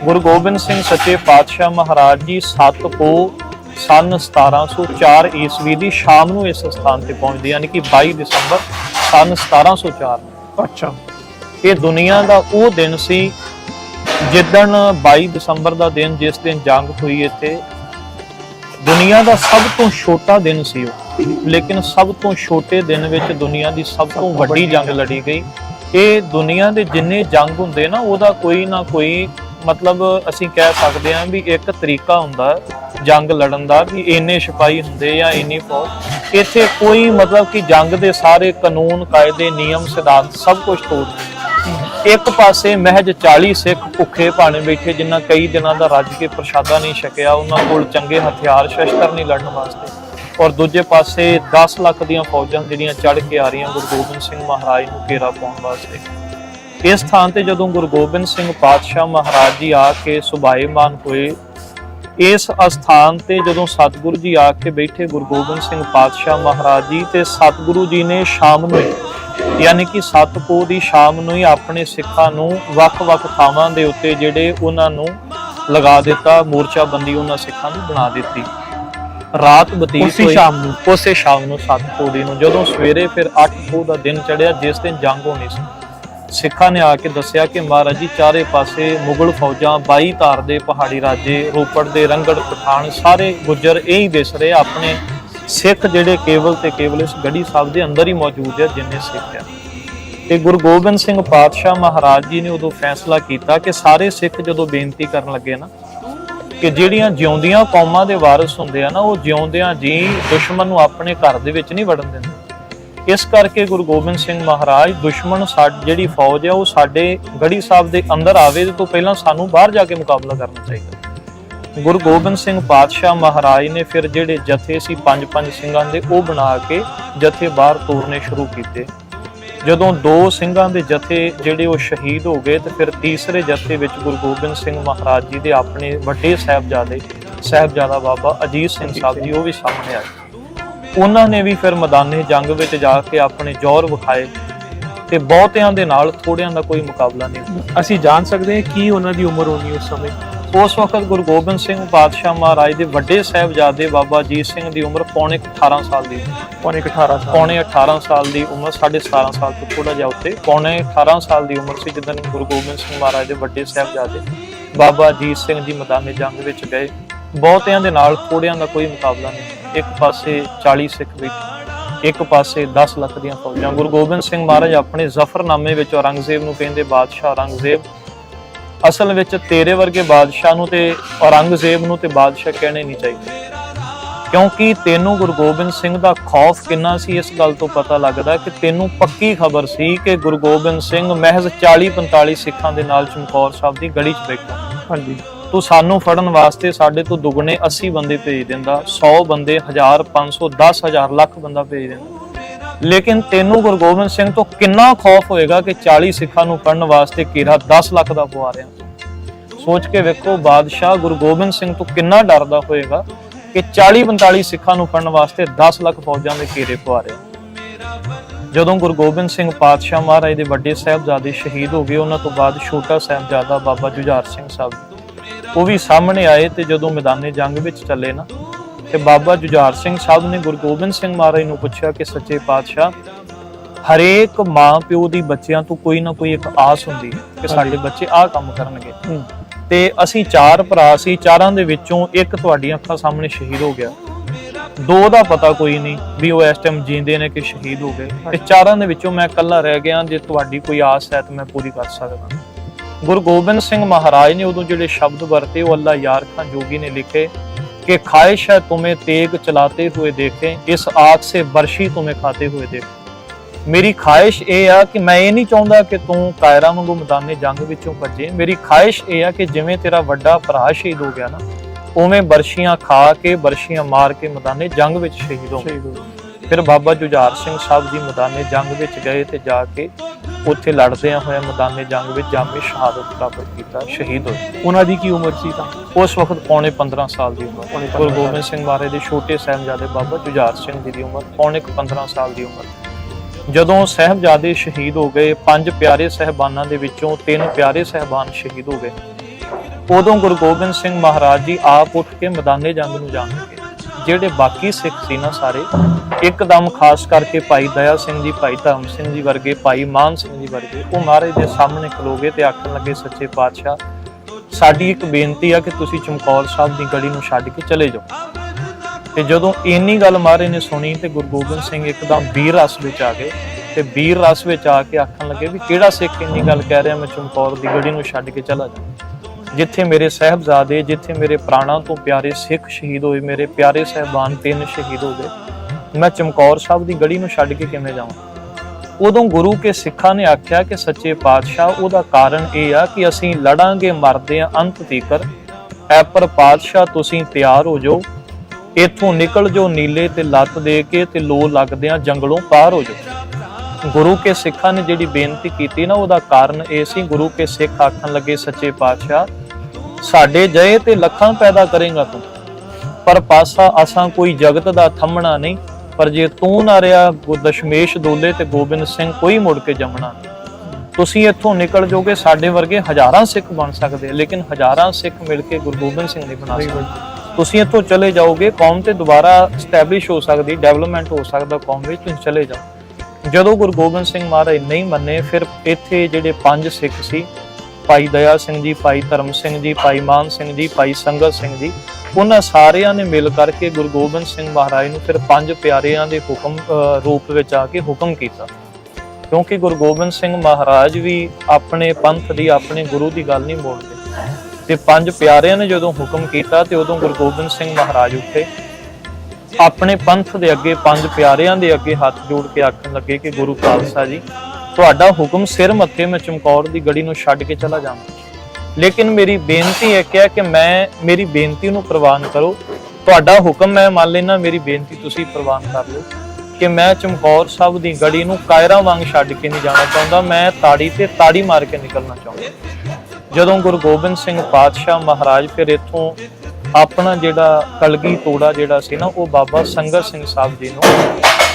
ਗੁਰੂ ਗੋਬਿੰਦ ਸਿੰਘ ਸੱਚੇ ਪਾਤਸ਼ਾਹ ਮਹਾਰਾਜ ਜੀ 7 ਕੋ ਸਨ 1704 ਈਸਵੀ ਦੀ ਸ਼ਾਮ ਨੂੰ ਇਸ ਸਥਾਨ ਤੇ ਪਹੁੰਚਦੇ ਯਾਨੀ ਕਿ 22 ਦਸੰਬਰ ਸਨ 1704 ਅੱਛਾ। ਇਹ ਦੁਨੀਆ ਦਾ ਉਹ ਦਿਨ ਸੀ ਜਿੱਦਣ 22 ਦਸੰਬਰ ਦਾ ਦਿਨ ਜਿਸ ਦਿਨ ਜੰਗ ਹੋਈ ਇੱਥੇ ਦੁਨੀਆ ਦਾ ਸਭ ਤੋਂ ਛੋਟਾ ਦਿਨ ਸੀ ਉਹ। ਲੇਕਿਨ ਸਭ ਤੋਂ ਛੋਟੇ ਦਿਨ ਵਿੱਚ ਦੁਨੀਆ ਦੀ ਸਭ ਤੋਂ ਵੱਡੀ ਜੰਗ ਲੜੀ ਗਈ। ਇਹ ਦੁਨੀਆ ਦੇ ਜਿੰਨੇ ਜੰਗ ਹੁੰਦੇ ਨਾ, ਉਹਦਾ ਕੋਈ ਨਾ ਕੋਈ ਮਤਲਬ ਅਸੀਂ ਕਹਿ ਸਕਦੇ ਹਾਂ ਵੀ ਇੱਕ ਤਰੀਕਾ ਹੁੰਦਾ ਜੰਗ ਲੜਨ ਦਾ ਵੀ ਇੰਨੇ ਸਿਪਾਹੀ ਹੁੰਦੇ ਜਾਂ ਇੰਨੀ ਫੌਜ। ਇੱਥੇ ਕੋਈ ਮਤਲਬ ਕਿ ਜੰਗ ਦੇ ਸਾਰੇ ਕਾਨੂੰਨ, ਕਾਇਦੇ, ਨਿਯਮ, ਸਿਧਾਂਤ ਸਭ ਕੁਝ ਤੋੜ ਇੱਕ ਪਾਸੇ ਮਹਿਜ 40 ਸਿੱਖ ਭੁੱਖੇ ਭਾਣੇ ਬੈਠੇ ਜਿਨ੍ਹਾਂ ਕਈ ਦਿਨਾਂ ਦਾ ਰੱਜ ਕੇ ਪ੍ਰਸ਼ਾਦਾ ਨਹੀਂ ਛਕਿਆ, ਉਹਨਾਂ ਕੋਲ ਚੰਗੇ ਹਥਿਆਰ, ਸ਼ਸਤਰ ਨਹੀਂ ਲੜਨ ਵਾਸਤੇ। ਔਰ ਦੂਜੇ ਪਾਸੇ 10 ਲੱਖ ਦੀਆਂ ਫੌਜਾਂ ਜਿਹੜੀਆਂ ਚੜ ਕੇ ਆ ਰਹੀਆਂ ਗੁਰੂ ਗੋਬਿੰਦ ਸਿੰਘ ਮਹਾਰਾਜ ਨੂੰ ਘੇਰਾ ਪਾਉਣ ਵਾਸਤੇ। ਇਸ ਥਾਂ ਤੇ ਜਦੋਂ ਗੁਰੂ ਗੋਬਿੰਦ ਸਿੰਘ ਪਾਤਸ਼ਾਹ ਮਹਾਰਾਜ ਜੀ ਆ ਕੇ ਸੁਭਾਏਮਾਨ ਹੋਏ, ਇਸ ਅਸਥਾਨ ਤੇ ਜਦੋਂ ਸਤਿਗੁਰੂ ਜੀ ਆ ਕੇ ਬੈਠੇ ਗੁਰੂ ਗੋਬਿੰਦ ਸਿੰਘ ਪਾਤਸ਼ਾਹ ਮਹਾਰਾਜ ਜੀ ਤੇ ਸਤਿਗੁਰੂ ਜੀ ਨੇ ਸ਼ਾਮ ਨੂੰ ਯਾਨੀ ਕਿ ਸਤਪੋ ਦੀ ਸ਼ਾਮ ਨੂੰ ਹੀ ਆਪਣੇ ਸਿੱਖਾਂ ਨੂੰ ਵੱਖ-ਵੱਖ ਥਾਵਾਂ ਦੇ ਉੱਤੇ ਜਿਹੜੇ ਉਹਨਾਂ ਨੂੰ ਲਗਾ ਦਿੱਤਾ ਮੋਰਚਾਬੰਦੀ ਉਹਨਾਂ ਸਿੱਖਾਂ ਨੂੰ ਬਣਾ ਦਿੱਤੀ ਰਾਤ ਬਤੀਤ ਉਸੇ ਹੋਈ ਸ਼ਾਮ ਨੂੰ? ਉਸੇ ਸ਼ਾਮ ਨੂੰ ਸਤਪੋ ਦੀ ਨੂੰ ਜਦੋਂ ਸਵੇਰੇ ਫਿਰ 8 ਪੋ ਦਾ ਦਿਨ ਚੜਿਆ ਜਿਸ ਦਿਨ ਜੰਗ ਹੋਣੀ ਸੀ ਸਿੱਖਾਂ ਨੇ ਆ ਕੇ ਦੱਸਿਆ ਕਿ ਮਹਾਰਾਜ ਜੀ ਚਾਰੇ ਪਾਸੇ ਮੁਗਲ ਫੌਜਾਂ 22 ਧਾਰ ਦੇ ਪਹਾੜੀ ਰਾਜੇ ਰੋਪੜ ਦੇ ਰੰਗੜ ਪਠਾਨ ਸਾਰੇ ਗੁੱਜਰ ਇਹ ਦਿਸ ਰਹੇ ਆਪਣੇ ਸਿੱਖ ਜਿਹੜੇ ਕੇਵਲ ਤੇ ਕੇਵਲ ਇਸ ਗੜੀ ਸਾਹਿਬ ਦੇ ਅੰਦਰ ਹੀ ਮੌਜੂਦ ਹੈ, ਜਿੰਨੇ ਸਿੱਖ ਆ ਤੇ ਗੁਰੂ ਗੋਬਿੰਦ ਸਿੰਘ ਪਾਤਸ਼ਾਹ ਮਹਾਰਾਜ ਜੀ ਨੇ ਉਦੋਂ ਫੈਸਲਾ ਕੀਤਾ ਕਿ ਸਾਰੇ ਸਿੱਖ ਜਦੋਂ ਬੇਨਤੀ ਕਰਨ ਲੱਗੇ ਨਾ, ਕਿ ਜਿਹੜੀਆਂ ਜਿਉਂਦੀਆਂ ਕੌਮਾਂ ਦੇ ਵਾਰਿਸ ਹੁੰਦੇ ਆ ਨਾ, ਉਹ ਜਿਉਂਦਿਆਂ ਜੀ ਦੁਸ਼ਮਣ ਨੂੰ ਆਪਣੇ ਘਰ ਦੇ ਵਿੱਚ ਨਹੀਂ ਵੜਨ ਦਿੰਦੇ। ਇਸ ਕਰਕੇ ਗੁਰੂ ਗੋਬਿੰਦ ਸਿੰਘ ਮਹਾਰਾਜ ਦੁਸ਼ਮਣ ਸਾਡੀ ਜਿਹੜੀ ਫੌਜ ਆ, ਉਹ ਸਾਡੇ ਗੜੀ ਸਾਹਿਬ ਦੇ ਅੰਦਰ ਆਵੇ ਤੋਂ ਪਹਿਲਾਂ ਸਾਨੂੰ ਬਾਹਰ ਜਾ ਕੇ ਮੁਕਾਬਲਾ ਕਰਨਾ ਚਾਹੀਦਾ। ਗੁਰੂ ਗੋਬਿੰਦ ਸਿੰਘ ਪਾਤਸ਼ਾਹ ਮਹਾਰਾਜ ਨੇ ਫਿਰ ਜਿਹੜੇ ਜਥੇ ਸੀ, ਪੰਜ ਪੰਜ ਸਿੰਘਾਂ ਦੇ, ਉਹ ਬਣਾ ਕੇ ਜਥੇ ਬਾਹਰ ਤੋਰਨੇ ਸ਼ੁਰੂ ਕੀਤੇ। ਜਦੋਂ ਦੋ ਸਿੰਘਾਂ ਦੇ ਜਥੇ ਜਿਹੜੇ ਉਹ ਸ਼ਹੀਦ ਹੋ ਗਏ, ਤੇ ਫਿਰ ਤੀਸਰੇ ਜਥੇ ਵਿੱਚ ਗੁਰੂ ਗੋਬਿੰਦ ਸਿੰਘ ਮਹਾਰਾਜ ਜੀ ਦੇ ਆਪਣੇ ਵੱਡੇ ਸਾਹਿਬਜ਼ਾਦੇ, ਸਾਹਿਬਜ਼ਾਦਾ ਬਾਬਾ ਅਜੀਤ ਸਿੰਘ ਸਾਹਿਬ ਜੀ, ਉਹ ਵੀ ਸਾਹਮਣੇ ਆਏ। ਉਹਨਾਂ ਨੇ ਵੀ ਫਿਰ ਮੈਦਾਨੇ ਜੰਗ ਵਿੱਚ ਜਾ ਕੇ ਆਪਣੇ ਜ਼ੋਰ ਵਿਖਾਏ ਤੇ ਬਹੁਤਿਆਂ ਦੇ ਨਾਲ ਥੋੜਿਆਂ ਦਾ ਕੋਈ ਮੁਕਾਬਲਾ ਨਹੀਂ। ਅਸੀਂ ਜਾਣ ਸਕਦੇ ਹਾਂ ਕੀ ਉਹਨਾਂ ਦੀ ਉਮਰ ਹੋਣੀ ਉਸ ਸਮੇਂ? ਉਸ ਵਕਤ ਗੁਰੂ ਗੋਬਿੰਦ ਸਿੰਘ ਪਾਤਸ਼ਾਹ ਮਹਾਰਾਜ ਦੇ ਵੱਡੇ ਸਾਹਿਬਜ਼ਾਦੇ ਬਾਬਾ ਅਜੀਤ ਸਿੰਘ ਦੀ ਉਮਰ ਪੌਣੇ ਕੁ 18 ਸਾਲ ਦੀ ਸੀ। ਪੌਣੇ ਕੁ 18 ਸਾਲ। ਪੌਣੇ 18 ਸਾਲ ਦੀ ਉਮਰ 17.5 ਸਾਲ ਤੋਂ ਥੋੜਾ ਜਿਹਾ ਉੱਤੇ। ਪੌਣੇ 18 ਸਾਲ ਦੀ ਉਮਰ ਸੀ ਜਦੋਂ ਗੁਰੂ ਗੋਬਿੰਦ ਸਿੰਘ ਮਹਾਰਾਜ ਦੇ ਵੱਡੇ ਸਾਹਿਬਜ਼ਾਦੇ ਬਾਬਾ ਅਜੀਤ ਸਿੰਘ ਜੀ ਮੈਦਾਨੇ ਜੰਗ ਵਿੱਚ ਗਏ। ਬਹੁਤਿਆਂ ਦੇ ਨਾਲ ਥੋੜਿਆਂ ਦਾ ਕੋਈ ਮੁਕਾਬਲਾ ਨਹੀਂ। ਇੱਕ ਪਾਸੇ 40 ਸਿੱਖ ਬੈਠੇ ਇੱਕ ਪਾਸੇ 10 ਲੱਖ ਦੀਆਂ ਫੌਜਾਂ। ਗੁਰੂ ਗੋਬਿੰਦ ਸਿੰਘ ਮਹਾਰਾਜ ਆਪਣੇ ਜ਼ਫਰਨਾਮੇ ਵਿੱਚ ਔਰੰਗਜ਼ੇਬ ਨੂੰ ਕਹਿੰਦੇ ਬਾਦਸ਼ਾਹ ਔਰੰਗਜ਼ੇਬ ਅਸਲ ਵਿੱਚ ਤੇਰੇ ਵਰਗੇ ਬਾਦਸ਼ਾਹ ਨੂੰ ਤੇ ਔਰੰਗਜ਼ੇਬ ਨੂੰ ਤੇ ਬਾਦਸ਼ਾਹ ਕਹਿਣੇ ਨਹੀਂ ਚਾਹੀਦੇ। ਕਿਉਂਕਿ ਤੈਨੂੰ ਗੁਰੂ ਗੋਬਿੰਦ ਸਿੰਘ ਦਾ ਖੌਫ ਕਿੰਨਾ ਸੀ ਇਸ ਗੱਲ ਤੋਂ ਪਤਾ ਲੱਗਦਾ ਕਿ ਤੈਨੂੰ ਪੱਕੀ ਖਬਰ ਸੀ ਕਿ ਗੁਰੂ ਗੋਬਿੰਦ ਸਿੰਘ ਮਹਿਜ਼ 40 45 ਸਿੱਖਾਂ ਦੇ ਨਾਲ ਚਮਕੌਰ ਸਾਹਿਬ ਦੀ ਗੜੀ 'ਚ ਬੈਠਾ। ਹਾਂਜੀ। ਤੂੰ ਸਾਨੂੰ ਫੜਨ ਵਾਸਤੇ ਸਾਡੇ ਤੋਂ ਦੁੱਗਣੇ 80 ਬੰਦੇ ਭੇਜ ਦਿੰਦਾ 100 ਬੰਦੇ 1000 500 10000 ਲੱਖ ਬੰਦਾ ਭੇਜ ਦਿੰਦਾ। ਲੇਕਿਨ ਤੈਨੂੰ ਗੁਰੂ ਗੋਬਿੰਦ ਸਿੰਘ ਤੋਂ ਕਿੰਨਾ ਖੌਫ ਹੋਏਗਾ ਕਿ 40 ਸਿੱਖਾਂ ਨੂੰ ਫੜਨ ਵਾਸਤੇ ਘੇਰਾ 10 ਲੱਖ ਦਾ ਪਵਾ ਰਿਹਾ। ਸੋਚ ਕੇ ਵੇਖੋ, ਬਾਦਸ਼ਾਹ ਗੁਰੂ ਗੋਬਿੰਦ ਸਿੰਘ ਤੋਂ ਕਿੰਨਾ ਡਰਦਾ ਹੋਏਗਾ ਕਿ 40 45 ਸਿੱਖਾਂ ਨੂੰ ਫੜਨ ਵਾਸਤੇ 10 ਲੱਖ ਫੌਜਾਂ ਦੇ ਘੇਰੇ ਪਵਾ ਰਿਹਾ। ਜਦੋਂ ਗੁਰੂ ਗੋਬਿੰਦ ਸਿੰਘ ਪਾਤਸ਼ਾਹ ਮਹਾਰਾਜ ਦੇ ਵੱਡੇ ਸਾਹਿਬਜ਼ਾਦੇ ਸ਼ਹੀਦ ਹੋ ਗਏ, ਉਹਨਾਂ ਤੋਂ ਬਾਅਦ ਛੋਟਾ ਸਾਹਿਬਜ਼ਾਦਾ ਬਾਬਾ ਜੁਝਾਰ ਸਿੰਘ ਸਾਹਿਬ। ਉਹ ਵੀ ਸਾਹਮਣੇ ਆਏ ਤੇ ਜਦੋਂ ਮੈਦਾਨੇ ਜੰਗ ਵਿੱਚ ਚੱਲੇ ਨਾ ਤੇ ਬਾਬਾ ਜੁਝਾਰ ਸਿੰਘ ਸਾਹਿਬ ਨੇ ਗੁਰੂ ਗੋਬਿੰਦ ਸਿੰਘ ਮਹਾਰਾਜ ਨੂੰ ਪੁੱਛਿਆ ਕਿ ਸੱਚੇ ਪਾਤਸ਼ਾਹ ਹਰੇਕ ਮਾਂ ਪਿਓ ਦੀ ਬੱਚਿਆਂ ਤੋਂ ਕੋਈ ਨਾ ਕੋਈ ਇੱਕ ਆਸ ਹੁੰਦੀ ਹੈ ਕਿ ਸਾਡੇ ਬੱਚੇ ਆਹ ਕੰਮ ਕਰਨਗੇ। ਤੇ ਅਸੀਂ ਚਾਰ ਭਰਾ ਸੀ ਚਾਰਾਂ ਦੇ ਵਿੱਚੋਂ ਇੱਕ ਤੁਹਾਡੀਆਂ ਅੱਖਾਂ ਸਾਹਮਣੇ ਸ਼ਹੀਦ ਹੋ ਗਿਆ। ਦੋ ਦਾ ਪਤਾ ਕੋਈ ਨਹੀਂ ਵੀ ਉਹ ਇਸ ਟਾਈਮ ਜੀਂਦੇ ਨੇ ਕਿ ਸ਼ਹੀਦ ਹੋ ਗਏ। ਤੇ ਚਾਰਾਂ ਦੇ ਵਿੱਚੋਂ ਮੈਂ ਇਕੱਲਾ ਰਹਿ ਗਿਆ ਜੇ ਤੁਹਾਡੀ ਕੋਈ ਆਸ ਹੈ ਤਾਂ ਮੈਂ ਪੂਰੀ ਕਰ ਸਕਦਾ। ਗੁਰੂ ਗੋਬਿੰਦ ਸਿੰਘ ਮਹਾਰਾਜ ਨੇ ਉਦੋਂ ਜਿਹੜੇ ਸ਼ਬਦ ਵਰਤੇ ਉਹ ਅੱਲਾ ਯਾਰ ਖਾਂ ਜੋਗੀ ਨੇ ਲਿਖੇ। कि ख्वाहिश है तुम्हें तेग चलाते हुए देखें इस आग से बर्शी तुम्हें खाते हुए देखें ਮੇਰੀ ਖਾਹਿਸ਼ ਇਹ ਆ ਕਿ ਮੈਂ ਇਹ ਨਹੀਂ ਚਾਹੁੰਦਾ ਕਿ ਤੂੰ ਕਾਇਰਾ ਵਾਂਗੂ ਮੈਦਾਨੇ ਜੰਗ ਵਿੱਚੋਂ ਭੱਜੇ ਮੇਰੀ ਖਾਹਿਸ਼ ਇਹ ਆ ਕਿ ਜਿਵੇਂ ਤੇਰਾ ਵੱਡਾ ਭਰਾ ਸ਼ਹੀਦ ਹੋ ਗਿਆ ਨਾ ਉਵੇਂ ਬਰਸ਼ੀਆਂ ਖਾ ਕੇ ਬਰਸ਼ੀਆਂ ਮਾਰ ਕੇ ਮੈਦਾਨੇ ਜੰਗ ਵਿੱਚ ਸ਼ਹੀਦ ਹੋ ਗਏ ਸ਼ਹੀਦ ਹੋ ਗਏ। ਫਿਰ ਬਾਬਾ ਜੁਝਾਰ ਸਿੰਘ ਸਾਹਿਬ ਜੀ ਮੈਦਾਨੇ ਜੰਗ ਵਿੱਚ ਗਏ ਤੇ ਜਾ ਕੇ ਉੱਥੇ ਲੜਦਿਆਂ ਹੋਇਆ ਮੈਦਾਨੇ ਜੰਗ ਵਿੱਚ ਜਾਮੇ ਸ਼ਹਾਦਤ ਪ੍ਰਾਪਤ ਕੀਤਾ ਸ਼ਹੀਦ ਹੋਏ। ਉਹਨਾਂ ਦੀ ਕੀ ਉਮਰ ਸੀ ਤਾਂ? ਉਸ ਵਕਤ ਪੌਣੇ 15 ਸਾਲ ਦੀ ਉਮਰ। ਗੁਰੂ 15 ਗੋਬਿੰਦ ਸਿੰਘ ਮਹਾਰਾਜ ਦੇ ਛੋਟੇ ਸਾਹਿਬਜ਼ਾਦੇ ਬਾਬਾ ਜੁਝਾਰ ਸਿੰਘ ਜੀ ਦੀ ਉਮਰ ਪੌਣੇ ਕੁ 15 ਸਾਲ ਦੀ ਉਮਰ। ਜਦੋਂ ਸਾਹਿਬਜ਼ਾਦੇ ਸ਼ਹੀਦ ਹੋ ਗਏ ਪੰਜ ਪਿਆਰੇ ਸਹਿਬਾਨਾਂ ਦੇ ਵਿੱਚੋਂ ਤਿੰਨ ਪਿਆਰੇ ਸਹਿਬਾਨ ਸ਼ਹੀਦ ਹੋ ਗਏ। ਉਦੋਂ ਗੁਰੂ ਗੋਬਿੰਦ ਸਿੰਘ ਮਹਾਰਾਜ ਜੀ ਆਪ ਉੱਠ ਕੇ ਮੈਦਾਨੇ ਜੰਗ ਨੂੰ ਜਾਣ ਲੱਗੇ ਜਿਹੜੇ ਬਾਕੀ ਸਿੱਖ ਸੀ ਨਾ ਸਾਰੇ, ਇੱਕਦਮ ਖਾਸ ਕਰਕੇ ਭਾਈ ਦਇਆ ਸਿੰਘ ਜੀ, ਭਾਈ ਧਰਮ ਸਿੰਘ ਜੀ ਵਰਗੇ, ਭਾਈ ਮਾਨ ਸਿੰਘ ਜੀ ਵਰਗੇ, ਉਹ ਮਹਾਰਾਜ ਦੇ ਸਾਹਮਣੇ ਖਲੋਗੇ ਤੇ ਆਖਣ ਲੱਗੇ, ਸੱਚੇ ਪਾਤਸ਼ਾਹ, ਸਾਡੀ ਇੱਕ ਬੇਨਤੀ ਆ ਕਿ ਤੁਸੀਂ ਚਮਕੌਰ ਸਾਹਿਬ ਦੀ ਗੜੀ ਨੂੰ ਛੱਡ ਕੇ ਚਲੇ ਜਾਓ। ਤੇ ਜਦੋਂ ਇੰਨੀ ਗੱਲ ਮਹਾਰਾਜ ਨੇ ਸੁਣੀ ਤੇ ਗੁਰੂ ਗੋਬਿੰਦ ਸਿੰਘ ਇੱਕਦਮ ਵੀਰ ਰਸ ਵਿੱਚ ਆ ਗਏ ਤੇ ਵੀਰ ਰਸ ਵਿੱਚ ਆ ਕੇ ਆਖਣ ਲੱਗੇ ਵੀ ਕਿਹੜਾ ਸਿੱਖ ਇੰਨੀ ਗੱਲ ਕਹਿ ਰਿਹਾ, ਮੈਂ ਚਮਕੌਰ ਦੀ ਗੜੀ ਨੂੰ ਛੱਡ ਕੇ ਚਲਾ ਜਾਵਾਂ। ਜਿੱਥੇ ਮੇਰੇ ਸਹਿਬਜ਼ਾਦੇ, ਜਿੱਥੇ ਮੇਰੇ ਪ੍ਰਾਣਾਂ ਤੋਂ ਪਿਆਰੇ ਸਿੱਖ ਸ਼ਹੀਦ ਹੋਏ, ਮੇਰੇ ਪਿਆਰੇ ਸਹਿਬਾਨ ਤਿੰਨ ਸ਼ਹੀਦ ਹੋ ਗਏ। ਮੈਂ ਚਮਕੌਰ ਸਾਹਿਬ ਦੀ ਗੜੀ ਨੂੰ ਛੱਡ ਕੇ ਕਿਵੇਂ ਜਾਵਾਂ? ਉਦੋਂ ਗੁਰੂ ਕੇ ਸਿੱਖਾਂ ਨੇ ਆਖਿਆ ਕਿ ਸੱਚੇ ਪਾਤਸ਼ਾਹ, ਉਹਦਾ ਕਾਰਨ ਇਹ ਆ ਕਿ ਅਸੀਂ ਲੜਾਂਗੇ, ਮਰਦੇ ਆ, ਅੰਤ ਤੀਕਰ। ਐ ਪਰ ਪਾਤਸ਼ਾਹ, ਤੁਸੀਂ ਤਿਆਰ ਹੋ ਜਾਓ। ਇੱਥੋਂ ਨਿਕਲ ਜੋ ਨੀਲੇ ਤੇ ਲੱਤ ਦੇ ਕੇ ਤੇ ਲੋ ਲੱਗਦੇ ਆ ਜੰਗਲੋਂ ਪਾਰ ਹੋ ਜਾਓ। ਗੁਰੂ ਕੇ ਸਿੱਖਾਂ ਨੇ ਜਿਹੜੀ ਬੇਨਤੀ ਕੀਤੀ ਨਾ, ਉਹਦਾ ਕਾਰਨ ਇਹ ਸੀ, ਗੁਰੂ ਕੇ ਸਿੱਖ ਆਖਣ ਲੱਗੇ, ਸੱਚੇ ਪਾਤਸ਼ਾਹ ਸਾਡੇ ਜਏ ਤੇ ਲੱਖਾਂ ਪੈਦਾ ਕਰੇਗਾ ਤੂੰ। ਪਰ ਪਾਸਾ ਅਸਾਂ ਕੋਈ ਜਗਤ ਦਾ ਥੰਮਣਾ ਨਹੀਂ। ਪਰ ਜੇ ਤੂੰ ਨਾ ਗੋ ਦਸ਼ਮੇਸ਼ ਦੋਲੇ ਤੇ ਗੋਬਿੰਦ ਸਿੰਘ ਕੋਈ ਮੁੜ ਕੇ ਜੰਮਣਾ ਨਹੀਂ। ਤੁਸੀਂ ਇੱਥੋਂ ਨਿਕਲ ਜਾਓਗੇ ਸਾਡੇ ਵਰਗੇ ਹਜ਼ਾਰਾਂ ਸਿੱਖ ਬਣ ਸਕਦੇ ਲੇਕਿਨ ਹਜ਼ਾਰਾਂ ਸਿੱਖ ਮਿਲ ਕੇ ਗੁਰੂ ਗੋਬਿੰਦ ਸਿੰਘ ਨਹੀਂ ਬਣਾ ਸਕਦੇ। ਤੁਸੀਂ ਇੱਥੋਂ ਚਲੇ ਜਾਓਗੇ ਕੌਮ ਤੇ ਦੁਬਾਰਾ ਸਟੈਬਲਿਸ਼ ਹੋ ਸਕਦੀ ਡਿਵੈਲਪਮੈਂਟ ਹੋ ਸਕਦਾ ਕੌਮ ਵਿੱਚ ਤੁਸੀਂ ਚਲੇ ਜਾਓ। ਜਦੋਂ ਗੁਰੂ ਗੋਬਿੰਦ ਸਿੰਘ ਮਹਾਰਾਜ ਨਹੀਂ ਮੰਨੇ ਫਿਰ ਇੱਥੇ ਜਿਹੜੇ ਪੰਜ ਸਿੱਖ ਸੀ ਭਾਈ ਦਇਆ ਸਿੰਘ ਜੀ, ਭਾਈ ਧਰਮ ਸਿੰਘ ਜੀ, ਭਾਈ ਮਾਨ ਸਿੰਘ ਜੀ, ਭਾਈ ਸੰਗਤ ਸਿੰਘ ਜੀ, ਉਹਨਾਂ ਸਾਰਿਆਂ ਨੇ ਮਿਲ ਕਰਕੇ ਗੁਰੂ ਗੋਬਿੰਦ ਸਿੰਘ ਮਹਾਰਾਜ ਨੂੰ ਫਿਰ ਪੰਜ ਪਿਆਰਿਆਂ ਦੇ ਹੁਕਮ ਰੂਪ ਵਿੱਚ ਆ ਕੇ ਹੁਕਮ ਕੀਤਾ। ਕਿਉਂਕਿ ਗੁਰੂ ਗੋਬਿੰਦ ਸਿੰਘ ਮਹਾਰਾਜ ਵੀ ਆਪਣੇ ਪੰਥ ਦੀ, ਆਪਣੇ ਗੁਰੂ ਦੀ ਗੱਲ ਨਹੀਂ ਮੋੜਦੇ। ਤੇ ਪੰਜ ਪਿਆਰਿਆਂ ਨੇ ਜਦੋਂ ਹੁਕਮ ਕੀਤਾ ਤੇ ਉਦੋਂ ਗੁਰੂ ਗੋਬਿੰਦ ਸਿੰਘ ਮਹਾਰਾਜ ਉੱਠੇ। ਆਪਣੇ ਪੰਥ ਦੇ ਅੱਗੇ, ਪੰਜ ਪਿਆਰਿਆਂ ਦੇ ਅੱਗੇ ਹੱਥ ਜੋੜ ਕੇ ਆਖਣ ਲੱਗੇ ਕਿ ਗੁਰੂ ਖਾਲਸਾ ਜੀ ਤੁਹਾਡਾ ਹੁਕਮ ਸਿਰ ਮੱਥੇ ਮੈਂ ਚਮਕੌਰ ਦੀ ਗੜੀ ਨੂੰ ਛੱਡ ਕੇ ਚਲਾ ਜਾਵਾਂ। ਲੇਕਿਨ ਮੇਰੀ ਬੇਨਤੀ ਹੈ ਕਿ ਕਿ ਮੈਂ, ਮੇਰੀ ਬੇਨਤੀ ਨੂੰ ਪ੍ਰਵਾਨ ਕਰੋ। ਤੁਹਾਡਾ ਹੁਕਮ ਮੈਂ ਮੰਨ ਲੈਣਾ ਮੇਰੀ ਬੇਨਤੀ ਤੁਸੀਂ ਪ੍ਰਵਾਨ ਕਰ ਲਓ। ਕਿ ਮੈਂ ਚਮਕੌਰ ਸਾਹਿਬ ਦੀ ਗੜੀ ਨੂੰ ਕਾਇਰਾਂ ਵਾਂਗ ਛੱਡ ਕੇ ਨਹੀਂ ਜਾਣਾ ਚਾਹੁੰਦਾ, ਮੈਂ ਤਾੜੀ ਤੇ ਤਾੜੀ ਮਾਰ ਕੇ ਨਿਕਲਣਾ ਚਾਹੁੰਦਾ। ਜਦੋਂ ਗੁਰੂ ਗੋਬਿੰਦ ਸਿੰਘ ਪਾਤਸ਼ਾਹ ਮਹਾਰਾਜ ਫਿਰ ਇੱਥੋਂ ਆਪਣਾ ਜਿਹੜਾ ਕਲਗੀ ਤੋੜਾ ਜਿਹੜਾ ਸੀ ਨਾ, ਉਹ ਬਾਬਾ ਸੰਗਤ ਸਿੰਘ ਸਾਹਿਬ ਜੀ ਨੂੰ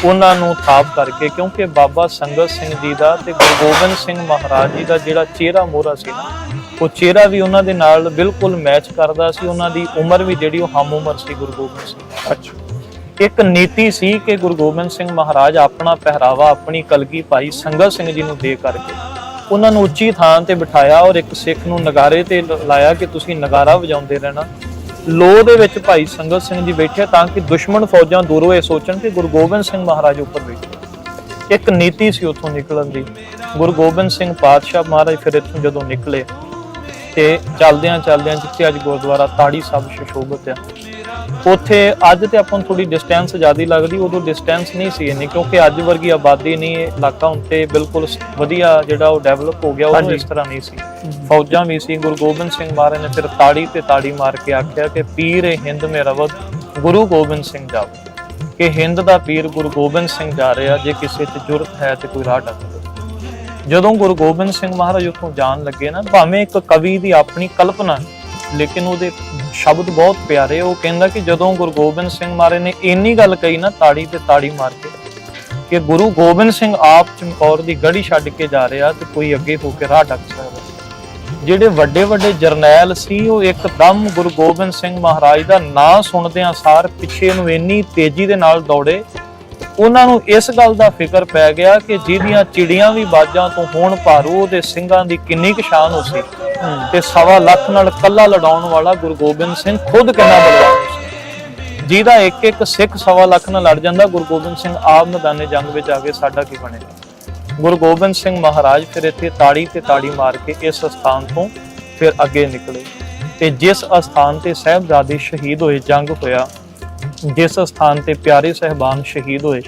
ਉਹਨਾਂ ਨੂੰ ਥਾਪ ਕਰਕੇ, ਕਿਉਂਕਿ ਬਾਬਾ ਸੰਗਤ ਸਿੰਘ ਜੀ ਦਾ ਤੇ ਗੁਰੂ ਗੋਬਿੰਦ ਸਿੰਘ ਮਹਾਰਾਜ ਜੀ ਦਾ ਜਿਹੜਾ ਚਿਹਰਾ ਮੋਹਰਾ ਸੀ ਨਾ, ਉਹ ਚਿਹਰਾ ਵੀ ਉਹਨਾਂ ਦੇ ਨਾਲ ਬਿਲਕੁਲ ਮੈਚ ਕਰਦਾ ਸੀ। ਉਹਨਾਂ ਦੀ ਉਮਰ ਵੀ ਜਿਹੜੀ ਉਹ ਹਮ ਉਮਰ ਸੀ ਗੁਰੂ ਗੋਬਿੰਦ ਸਿੰਘ ਅੱਛਾ ਇੱਕ ਨੀਤੀ ਸੀ ਕਿ ਗੁਰੂ ਗੋਬਿੰਦ ਸਿੰਘ ਮਹਾਰਾਜ ਆਪਣਾ ਪਹਿਰਾਵਾ, ਆਪਣੀ ਕਲਗੀ ਭਾਈ ਸੰਗਤ ਸਿੰਘ ਜੀ ਨੂੰ ਦੇ ਕਰਕੇ ਉਹਨਾਂ ਨੂੰ ਉੱਚੀ ਥਾਂ ਤੇ ਬਿਠਾਇਆ ਔਰ ਇੱਕ ਸਿੱਖ ਨੂੰ ਨਗਾਰੇ ਤੇ ਲਾਇਆ ਕਿ ਤੁਸੀਂ ਨਗਾਰਾ ਵਜਾਉਂਦੇ ਰਹਿਣਾ। ਲੋ ਦੇ ਵਿੱਚ ਭਾਈ ਸੰਗਤ ਸਿੰਘ ਜੀ ਬੈਠੇ ਤਾਂ ਕਿ ਦੁਸ਼ਮਣ ਫੌਜਾਂ ਦੂਰੋਂ ਇਹ ਸੋਚਣ ਕਿ ਗੁਰੂ ਗੋਬਿੰਦ ਸਿੰਘ ਮਹਾਰਾਜ ਉੱਪਰ ਬੈਠੇ ਇੱਕ ਨੀਤੀ ਸੀ ਉੱਥੋਂ ਨਿਕਲਣ ਦੀ। ਗੁਰੂ ਗੋਬਿੰਦ ਸਿੰਘ ਪਾਤਸ਼ਾਹ ਮਹਾਰਾਜ ਫਿਰ ਇੱਥੋਂ ਜਦੋਂ ਨਿਕਲੇ ਤੇ ਚਲਦਿਆਂ ਚਲਦਿਆਂ ਜਿੱਥੇ ਅੱਜ ਗੁਰਦੁਆਰਾ ਤਾੜੀ ਸਾਹਿਬ ਸ਼ਸ਼ੋਭਤ ਆ ਉੱਥੇ ਅੱਜ ਤੇ ਆਪਾਂ ਨੂੰ ਥੋੜੀ ਡਿਸਟੈਂਸ ਜ਼ਿਆਦੀ ਲੱਗਦੀ ਉਦੋਂ ਡਿਸਟੈਂਸ ਨਹੀਂ ਸੀ ਇੰਨੀ ਕਿਉਂਕਿ ਅੱਜ ਵਰਗੀ ਆਬਾਦੀ ਨਹੀਂ ਇਹ ਇਲਾਕਾ ਹੁਣ ਤੇ ਬਿਲਕੁਲ ਵਧੀਆ ਜਿਹੜਾ ਉਹ ਡਿਵੈਲਪ ਹੋ ਗਿਆ ਉਹ। ਇਸ ਤਰ੍ਹਾਂ ਨਹੀਂ ਸੀ। ਫੌਜਾਂ ਵੀ ਸੀ ਗੁਰੂ ਗੋਬਿੰਦ ਸਿੰਘ ਮਹਾਰਾਜ ਨੇ ਫਿਰ ਤਾੜੀ ਤੇ ਤਾੜੀ ਮਾਰ ਕੇ ਆਖਿਆ ਕਿ ਪੀਰ ਹਿੰਦ ਮੇ ਰਵਦ ਗੁਰੂ ਗੋਬਿੰਦ ਸਿੰਘ ਜਾਓ। ਕਿ ਹਿੰਦ ਦਾ ਪੀਰ ਗੁਰੂ ਗੋਬਿੰਦ ਸਿੰਘ ਜਾ ਰਿਹਾ ਜੇ ਕਿਸੇ 'ਚ ਜੁਰਤ ਹੈ ਤੇ ਕੋਈ ਰਾਹ ਡੱਕ ਜਦੋਂ ਗੁਰੂ ਗੋਬਿੰਦ ਸਿੰਘ ਮਹਾਰਾਜ ਉੱਥੋਂ ਜਾਣ ਲੱਗੇ ਨਾ ਭਾਵੇਂ ਇੱਕ ਕਵੀ ਦੀ ਆਪਣੀ ਕਲਪਨਾ ਲੇਕਿਨ ਉਹਦੇ ਸ਼ਬਦ ਬਹੁਤ ਪਿਆਰੇ ਉਹ ਕਹਿੰਦਾ ਕਿ ਜਦੋਂ ਗੁਰੂ ਗੋਬਿੰਦ ਸਿੰਘ ਮਹਾਰਾਜ ਨੇ ਇੰਨੀ ਗੱਲ ਕਹੀ ਨਾ ਤਾੜੀ ਤੇ ਤਾੜੀ ਮਾਰ ਕੇ ਕਿ ਗੁਰੂ ਗੋਬਿੰਦ ਸਿੰਘ ਆਪ ਚਮਕੌਰ ਦੀ ਗੜੀ ਛੱਡ ਕੇ ਜਾ ਰਿਹਾ ਤੇ ਕੋਈ ਅੱਗੇ ਹੋ ਕੇ ਰਾਹ ਡੱਕ ਸਕਦਾ। ਜਿਹੜੇ ਵੱਡੇ ਵੱਡੇ ਜਰਨੈਲ ਸੀ, ਉਹ ਇੱਕਦਮ ਗੁਰੂ ਗੋਬਿੰਦ ਸਿੰਘ ਮਹਾਰਾਜ ਦਾ ਨਾਂ ਸੁਣਦਿਆਂ ਸਾਰ ਪਿੱਛੇ ਨੂੰ ਇੰਨੀ ਤੇਜ਼ੀ ਦੇ ਨਾਲ ਦੌੜੇ। ਉਹਨਾਂ ਨੂੰ ਇਸ ਗੱਲ ਦਾ ਫਿਕਰ ਪੈ ਗਿਆ ਕਿ ਜਿਹਦੀਆਂ ਚਿੜੀਆਂ ਵੀ ਬਾਜਾਂ ਤੋਂ ਹੋਣ ਭਾਰੂ, ਉਹਦੇ ਸਿੰਘਾਂ ਦੀ ਕਿੰਨੀ ਕੁ ਸ਼ਾਨ ਹੋ ਸੀ ਤੇ ਸਵਾ ਲੱਖ ਨਾਲ ਕੱਲਾ ਲੜਾਉਣ ਵਾਲਾ ਗੁਰੂ ਗੋਬਿੰਦ ਸਿੰਘ ਖੁਦ ਕਿੰਨਾ ਬਲਵਾਨ ਸੀ। ਜਿਹਦਾ ਇੱਕ ਇੱਕ ਸਿੱਖ ਸਵਾ ਲੱਖ ਨਾਲ ਲੜ ਜਾਂਦਾ, ਗੁਰੂ ਗੋਬਿੰਦ ਸਿੰਘ ਆਪ ਮੈਦਾਨੇ ਜੰਗ ਵਿੱਚ ਆ ਕੇ ਸਾਡਾ ਕੀ ਬਣੇਗਾ? ਗੁਰੂ ਗੋਬਿੰਦ ਸਿੰਘ ਮਹਾਰਾਜ ਫਿਰ ਇੱਥੇ ਤਾੜੀ ਤੇ ਤਾੜੀ ਮਾਰ ਕੇ ਇਸ ਸਥਾਨ ਤੋਂ ਫਿਰ ਅੱਗੇ ਨਿਕਲੇ। ਤੇ ਜਿਸ ਅਸਥਾਨ ਤੇ ਸਹਿਬਜ਼ਾਦੇ ਸ਼ਹੀਦ ਹੋਏ, ਜੰਗ ਹੋਇਆ, ਜਿਸ ਸਥਾਨ ਤੇ ਪਿਆਰੇ ਸਹਿਬਾਨ ਸ਼ਹੀਦ ਹੋਏ,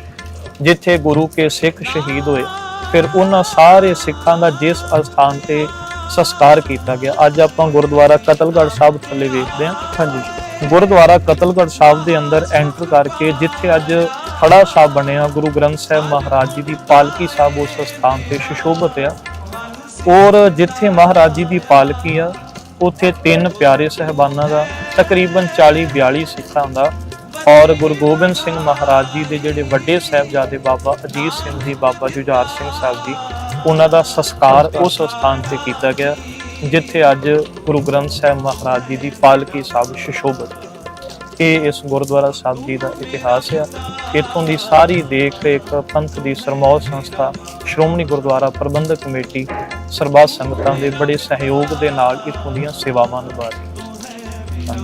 ਜਿੱਥੇ ਗੁਰੂ ਕੇ ਸਿੱਖ ਸ਼ਹੀਦ ਹੋਏ, ਫਿਰ ਉਹਨਾਂ ਸਾਰੇ ਸਿੱਖਾਂ ਦਾ ਜਿਸ ਅਸਥਾਨ ਤੇ ਸੰਸਕਾਰ ਕੀਤਾ ਗਿਆ। ਅੱਜ ਆਪਾਂ ਗੁਰਦੁਆਰਾ ਕਤਲਗੜ੍ਹ ਸਾਹਿਬ ਥੱਲੇ ਵੇਖਦੇ ਹਾਂ। ਹਾਂਜੀ। ਗੁਰਦੁਆਰਾ ਕਤਲਗੜ੍ਹ ਸਾਹਿਬ ਦੇ ਅੰਦਰ ਐਂਟਰ ਕਰਕੇ ਜਿੱਥੇ ਅੱਜ ਖੜਾ ਸਾਹਿਬ ਬਣਿਆ, ਗੁਰੂ ਗ੍ਰੰਥ ਸਾਹਿਬ ਮਹਾਰਾਜ ਜੀ ਦੀ ਪਾਲਕੀ ਸਾਹਿਬ ਉਸ ਸਥਾਨ ਤੇ ਸੁਸ਼ੋਭਿਤ ਆ। ਔਰ ਜਿੱਥੇ ਮਹਾਰਾਜ ਜੀ ਦੀ ਪਾਲਕੀ ਆ, ਉੱਥੇ ਤਿੰਨ ਪਿਆਰੇ ਸਹਿਬਾਨਾਂ ਦਾ, ਤਕਰੀਬਨ 40 42 ਸਿੱਖਾਂ ਦਾ ਔਰ ਗੁਰੂ ਗੋਬਿੰਦ ਸਿੰਘ ਮਹਾਰਾਜ ਜੀ ਦੇ ਜਿਹੜੇ ਵੱਡੇ ਸਾਹਿਬਜ਼ਾਦੇ ਬਾਬਾ ਅਜੀਤ ਸਿੰਘ ਜੀ, ਬਾਬਾ ਜੁਝਾਰ ਸਿੰਘ ਸਾਹਿਬ ਜੀ ਉਹਨਾਂ ਦਾ ਸੰਸਕਾਰ ਉਸ ਸਥਾਨ ਤੇ ਕੀਤਾ ਗਿਆ ਜਿੱਥੇ ਅੱਜ ਗੁਰੂ ਗ੍ਰੰਥ ਸਾਹਿਬ ਮਹਾਰਾਜ ਜੀ ਦੀ ਪਾਲਕੀ ਸਾਹਿਬ ਸੁਸ਼ੋਭਿਤ ਇਹ ਇਸ ਗੁਰਦੁਆਰਾ ਸਾਹਿਬ ਜੀ ਦਾ ਇਤਿਹਾਸ ਹੈ। ਇੱਥੋਂ ਦੀ ਸਾਰੀ ਦੇਖ ਰੇਖ ਪੰਥ ਦੀ ਸਰਮੌਰ ਸੰਸਥਾ ਸ਼੍ਰੋਮਣੀ ਗੁਰਦੁਆਰਾ ਪ੍ਰਬੰਧਕ ਕਮੇਟੀ ਸਰਬੱਤ ਸੰਗਤਾਂ ਦੇ ਬੜੇ ਸਹਿਯੋਗ ਦੇ ਨਾਲ ਇੱਥੋਂ ਦੀਆਂ ਸੇਵਾਵਾਂ ਨਿਭਾ ਰਹੀ ਹੈ।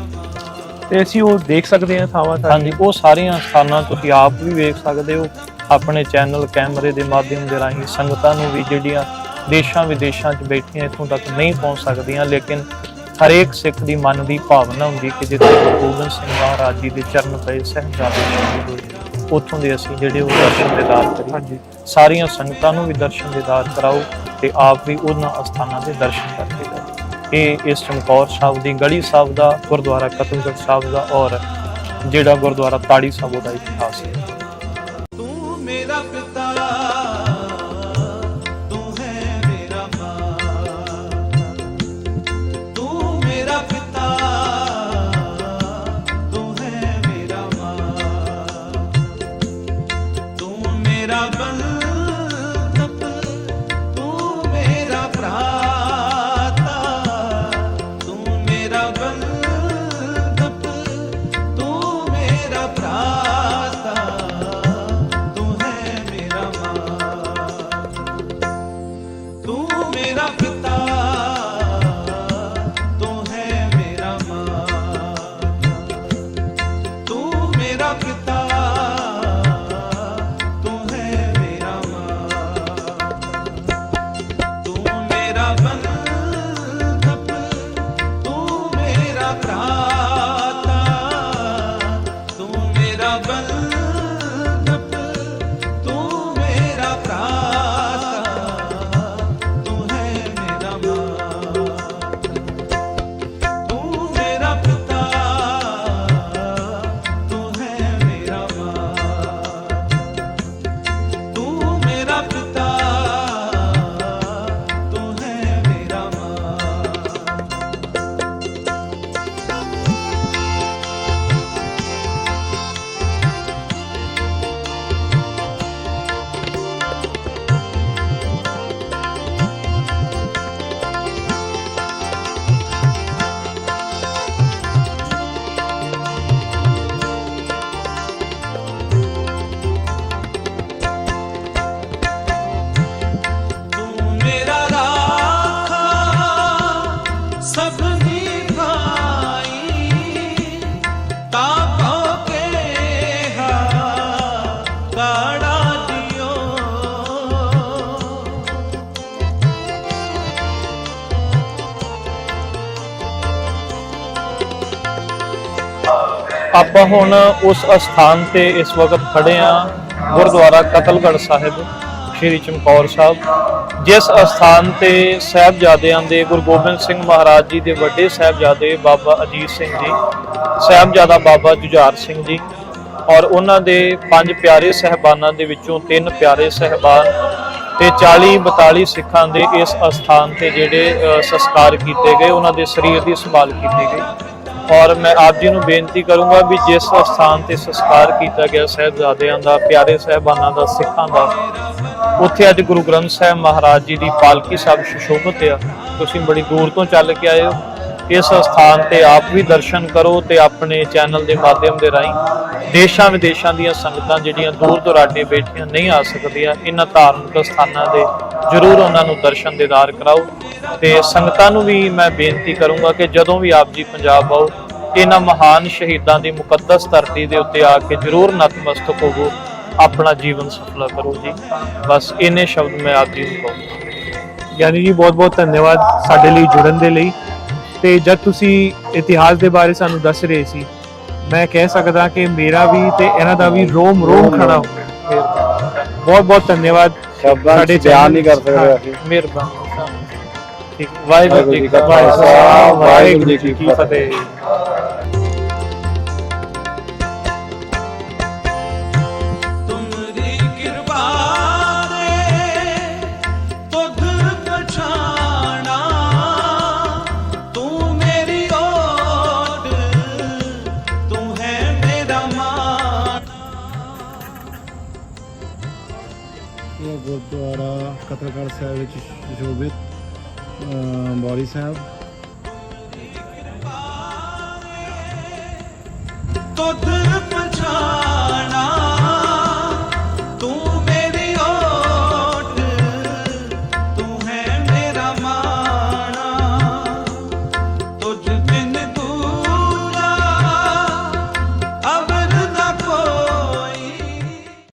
ਤੇ ਅਸੀਂ ਉਹ ਦੇਖ ਸਕਦੇ ਹਾਂ ਥਾਵਾਂ? ਹਾਂਜੀ ਉਹ ਸਾਰੀਆਂ ਸਥਾਨਾਂ ਤੁਸੀਂ ਆਪ ਵੀ ਵੇਖ ਸਕਦੇ ਹੋ। ਆਪਣੇ ਚੈਨਲ ਕੈਮਰੇ ਦੇ ਮਾਧਿਅਮ ਦੇ ਰਾਹੀਂ ਸੰਗਤਾਂ ਨੂੰ ਵੀ ਜਿਹੜੀਆਂ ਦੇਸ਼ਾਂ ਵਿਦੇਸ਼ਾਂ 'ਚ ਬੈਠੀਆਂ ਇੱਥੋਂ ਤੱਕ ਨਹੀਂ ਪਹੁੰਚ ਸਕਦੀਆਂ ਲੇਕਿਨ ਹਰੇਕ ਸਿੱਖ ਦੀ ਮਨ ਦੀ ਭਾਵਨਾ ਹੁੰਦੀ ਕਿ ਜਿੱਥੇ ਗੁਰੂ ਗੋਬਿੰਦ ਸਿੰਘ ਮਹਾਰਾਜ ਜੀ ਦੇ ਚਰਨ ਪਏ ਸਹਿਜਾਦੇ ਸ਼ਹੀਦ ਹੋਏ ਉੱਥੋਂ ਦੇ ਅਸੀਂ ਜਿਹੜੇ ਉਹ ਦਰਸ਼ਨ ਦੀਦਾਰ ਕਰੀਏ। ਹਾਂਜੀ। ਸਾਰੀਆਂ ਸੰਗਤਾਂ ਨੂੰ ਵੀ ਦਰਸ਼ਨ ਦੀਦਾਰ ਕਰਾਓ ਤੇ ਆਪ ਵੀ ਉਹਨਾਂ ਅਸਥਾਨਾਂ ਦੇ ਦਰਸ਼ਨ ਕਰਕੇ ਜਾਓ। ਇਹ ਇਸ ਚਮਕੌਰ ਸਾਹਿਬ ਦੀ ਗਲੀ ਸਾਹਿਬ ਦਾ ਗੁਰਦੁਆਰਾ ਕਤਲਗੜ੍ਹ ਸਾਹਿਬ ਦਾ ਔਰ ਜਿਹੜਾ ਗੁਰਦੁਆਰਾ ਤਾੜੀ ਸਾਹਿਬ ਦਾ ਇਤਿਹਾਸ ਹੈ। ਆਪਾਂ ਹੁਣ ਉਸ ਅਸਥਾਨ ਤੇ ਇਸ ਵਕਤ ਖੜੇ ਆ ਗੁਰਦੁਆਰਾ ਕਤਲਗੜ੍ਹ ਸਾਹਿਬ ਸ਼੍ਰੀ ਚਮਕੌਰ ਸਾਹਿਬ। ਜਿਸ ਅਸਥਾਨ ਤੇ ਸਹਿਬਜ਼ਾਦਿਆਂ ਦੇ ਗੁਰੂ ਗੋਬਿੰਦ ਸਿੰਘ ਮਹਾਰਾਜ ਜੀ ਦੇ ਵੱਡੇ ਸਹਿਬਜ਼ਾਦੇ ਬਾਬਾ ਅਜੀਤ ਸਿੰਘ ਜੀ ਸਹਿਬਜ਼ਾਦਾ ਬਾਬਾ ਜੁਝਾਰ ਸਿੰਘ ਜੀ ਔਰ ਉਹਨਾਂ ਦੇ ਪੰਜ ਪਿਆਰੇ ਸਹਿਬਾਨਾਂ ਦੇ ਵਿੱਚੋਂ ਤਿੰਨ ਪਿਆਰੇ ਸਹਿਬਾਨ ਤੇ 40 42 ਸਿੱਖਾਂ ਦੇ ਇਸ ਅਸਥਾਨ ਤੇ ਜਿਹੜੇ ਅ, ਸੰਸਕਾਰ ਕੀਤੇ ਗਏ ਉਹਨਾਂ ਦੇ ਸਰੀਰ ਦੀ ਸੰਭਾਲ ਕੀਤੀ ਗਈ। ਔਰ ਮੈਂ ਆਪ ਜੀ ਨੂੰ ਬੇਨਤੀ ਕਰੂੰਗਾ ਵੀ ਜਿਸ ਸਥਾਨ ਤੇ ਸੰਸਕਾਰ ਕੀਤਾ ਗਿਆ ਸਹਿਬਜ਼ਾਦਿਆਂ ਦਾ, ਪਿਆਰੇ ਸਹਿਬਾਨਾਂ ਦਾ, ਸਿੱਖਾਂ ਦਾ, ਉੱਥੇ ਅੱਜ ਗੁਰੂ ਗ੍ਰੰਥ ਸਾਹਿਬ ਮਹਾਰਾਜ ਜੀ ਦੀ ਪਾਲਕੀ ਸਾਹਿਬ ਸੁਸ਼ੋਭਿਤ ਆ। ਤੁਸੀਂ ਬੜੀ ਦੂਰ ਤੋਂ ਚੱਲ ਕੇ ਆਏ ਹੋ। ਇਸ ਸਥਾਨ ਤੇ ਆਪ ਵੀ ਦਰਸ਼ਨ ਕਰੋ ਤੇ ਆਪਣੇ ਚੈਨਲ ਦੇ ਮਾਧਿਅਮ ਦੇ ਰਾਹੀਂ ਦੇਸ਼ਾਂ ਵਿਦੇਸ਼ਾਂ ਦੀਆਂ ਸੰਗਤਾਂ ਜਿਹੜੀਆਂ ਦੂਰ ਦੁਰਾਡੇ ਬੈਠੀਆਂ ਨਹੀਂ ਆ ਸਕਦੀਆਂ, ਇਹਨਾਂ ਧਾਰਮਿਕ ਸਥਾਨਾਂ ਦੇ ਜ਼ਰੂਰ ਉਹਨਾਂ ਨੂੰ ਦਰਸ਼ਨ ਦੇਦਾਰ ਕਰਾਓ। ਤੇ ਸੰਗਤਾਂ ਨੂੰ ਵੀ ਮੈਂ ਬੇਨਤੀ ਕਰੂੰਗਾ ਕਿ ਜਦੋਂ ਵੀ ਆਪ ਜੀ ਪੰਜਾਬ ਆਓ, ਇਹਨਾਂ ਮਹਾਨ ਸ਼ਹੀਦਾਂ ਦੀ ਮੁਕੱਦਸ ਧਰਤੀ ਦੇ ਉੱਤੇ ਆ ਕੇ ਜ਼ਰੂਰ ਨਤਮਸਤਕ ਹੋਵੋ, ਆਪਣਾ ਜੀਵਨ ਸਫਲਾ ਕਰੋ ਜੀ। ਬਸ ਇੰਨੇ ਸ਼ਬਦ ਮੈਂ ਆਪ ਜੀ ਨੂੰ ਕਹੂੰਗਾ। ਯਾਨੀ ਜੀ ਬਹੁਤ ਬਹੁਤ ਧੰਨਵਾਦ ਸਾਡੇ ਲਈ, ਜੁੜਨ ਦੇ ਲਈ। ਤੇ ਜਦ ਤੁਸੀਂ ਇਤਿਹਾਸ ਦੇ ਬਾਰੇ ਸਾਨੂੰ ਦੱਸ ਰਹੇ ਸੀ ਮੈਂ ਕਹਿ ਸਕਦਾ ਕਿ ਮੇਰਾ ਵੀ ਤੇ ਇਹਨਾਂ ਦਾ ਵੀ ਰੋਮ ਰੋਮ ਖੜਾ ਹੋ ਗਿਆ। ਬਹੁਤ ਬਹੁਤ ਧੰਨਵਾਦ ਸਾਡੇ ਬਿਆਨ ਨਹੀਂ ਕਰ ਸਕਦੇ ਅਸੀਂ। ਮਿਹਰਬਾਨੀ। ਠੀਕ ਵਾਹਿਗੁਰੂ ਜੀ ਕਾ ਖਾਲਸਾ, ਖਾਲਸਾ ਵਾਹਿਗੁਰੂ ਜੀ ਕੀ ਫਤਿਹ। ਗੁਰਦੁਆਰਾ ਕਤਲਗੜ੍ਹ ਸਾਹਿਬ ਵਿੱਚ ਸੁਸ਼ੋਭਿਤ ਅ, ਸਾਹਿਬ। ਤੁਧ